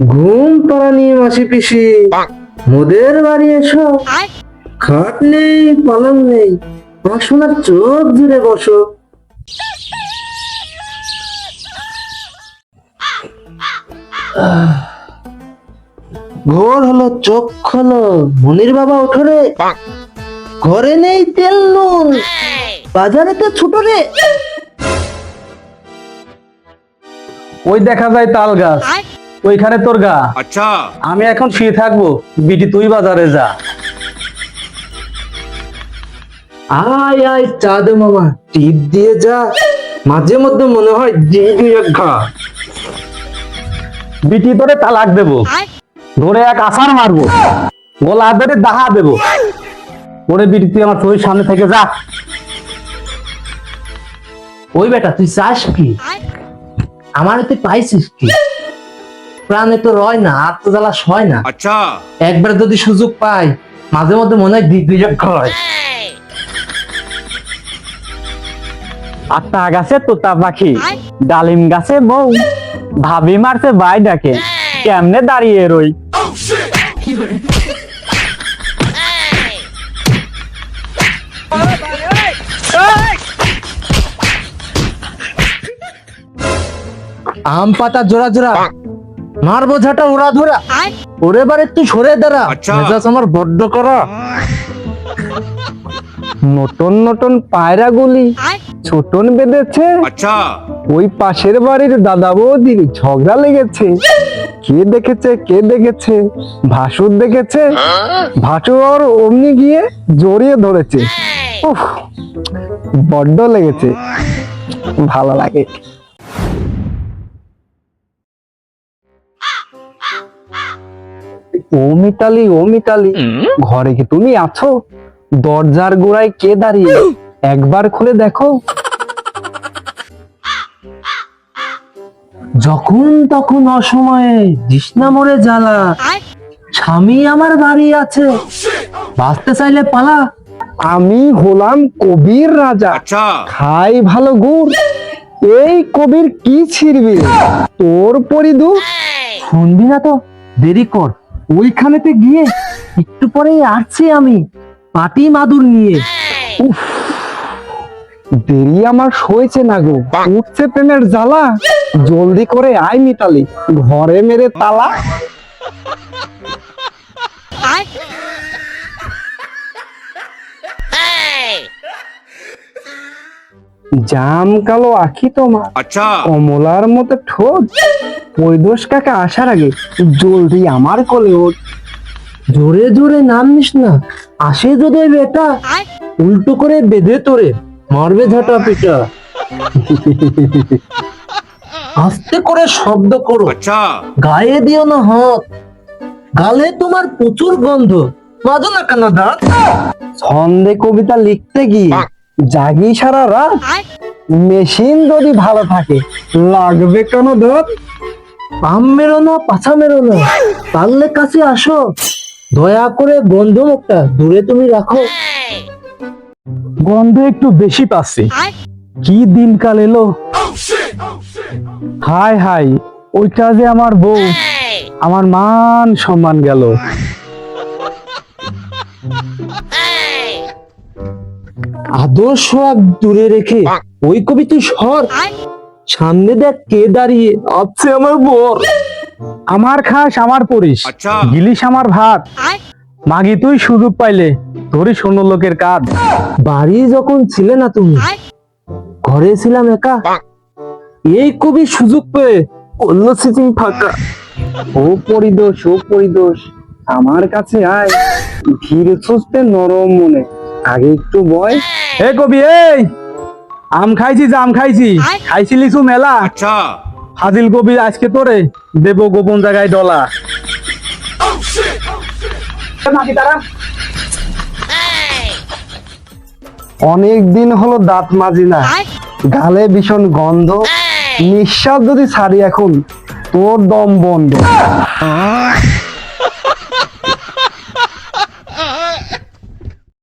ঘুম পাড়ানি মাসি পিসি। মোদের বাড়ি এসো। খাট নেই পালং নেই পড়াশোনার চোখ জুড়ে বসো। ভোর হলো চোখ খোলো মনির বাবা ওঠো রে। ঘরে নেই তেল নুন। বাজারে তো ছোট রে। ওই দেখা যায় তাল গাছ। ওইখানে তোর গা। আচ্ছা। আমি এখন শুয়ে থাকব। বিটি তুই বাজারে যা। আয় আয় চাঁদ মামা। টিপ দিয়ে যা। মাঝে মধ্যে মনে হয় বিটি ধরে তালাক দেবো। ধরে এক আসার মারবো। গলা ধরে দাহা দেবো। ওরে বিটি তুই আমার চোখের সামনে থেকে যা। ওই বেটা তুই চাস কি? আমার তুই পাইছিস কি? প্রাণে তো রয় না আর তো জ্বালাস হয় না। আচ্ছা। একবার যদি সুযোগ পাই মাঝে মধ্যে মনে হয় দিগ্বিজক হয় আত্মা গাছে তোতা পাখি ডালিম গাছে বউ ভাবি মারছে ভাই ডাকে কেমনে দাঁড়িয়ে রই? আম পাতা জোড়া জোড়া মার বোঝাটা ওরা ধরা। ওরে বার একটু সরে দাঁড়া। আচ্ছা। মেজাজ আমার বড্ড করা। নতুন নতুন পায়রা গুলি। ছোটন বেঁধেছে। আচ্ছা। ওই পাশের বাড়ির দাদা বৌদির ঝগড়া লেগেছে। কে দেখেছে কে দেখেছে? ভাসুর দেখেছে। ভাসুর অমনি গিয়ে জড়িয়ে ধরেছে। হ্যাঁ। বড্ড লেগেছে। ভালো লাগে। ও মিতালি ও মিতালি ঘরে কি তুমি আছো? দরজার গোড়ায় কে দাঁড়িয়ে? একবার খুলে দেখো। যখন তখন অসময়ে জিষ্ণা মরে জ্বালা। স্বামী আমার বাড়ি আছে। বাঁচতে চাইলে পালা। আমি হলাম কবির রাজা। আচ্ছা। খাই ভালো গুড়। এই কবির কি ছিড়বি? তোর পরিদু শুনবি না তো? দেরি কর। ওইখানেতে গিয়ে একটু পরে আসছি আমি পাটি মাদুর নিয়ে। উফ, দেরি আমার সইছে না গো। উঠছে প্রেমের জ্বালা, জলদি করে আয় মিতালি, ঘরে মেরে তালা। জাম কালো আখি তোমার। আচ্ছা। কমলার মতো ঠোঁট। পৈদোষ কাকা আসার আগে জলদি আমার কোলে ওঠ। জোরে জোরে নাম নিস না আসে যদি বেটা। উল্টো করে বেঁধে তোরে মারবে ঝাঁটা পিটা। আস্তে করে শব্দ করো। আচ্ছা। গায়ে দিও না হাত। গালে তোমার প্রচুর গন্ধ। মাজো না কেন দাঁত? ছন্দে কবিতা লিখতে গিয়ে। জাগি সারা রাত মেশিন যদি ভালো থাকে লাগবে কেন ধর? পাম মেরো না পাছা মেরো না। পারলে কাছে আসো। দয়া করে গন্ধ মুখটা দূরে তুমি রাখো। গন্ধ একটু বেশি পাচ্ছি। কি দিনকাল এলো? হাই হাই ওইটা যে আমার বউ। আমার মান সম্মান গেল। আদর্শ এক দূরে রেখে ওই কবি তুই সর সামনে দেখ কে দাঁড়িয়ে আছে আমার বর। আমার খাস আমার পরিস। আচ্ছা। গিলিস আমার ভাত। মাগি তুই সুযোগ পাইলে ধরি শূন্য লোকের কাজ বাড়ি যখন ছিলে না তুমি ঘরে ছিলাম একা। এই কবি সুযোগ পেয়ে করল সিটিং ফাঁকা। ও পরিদোষ ও পরিদোষ আমার কাছে আয়। ধীরে সুস্থে নরম মনে। আগে একটু বয়। কবি এই আম খাইছি মেলা? আচ্ছা। কবি আজকে তোরে দেব গোপন জায়গায় ডলা। অনেক দিন হলো দাঁত মাজি না। গালে ভীষণ গন্ধ। নিঃশ্বাস যদি ছাড়ি এখন তোর দম বন্ধ।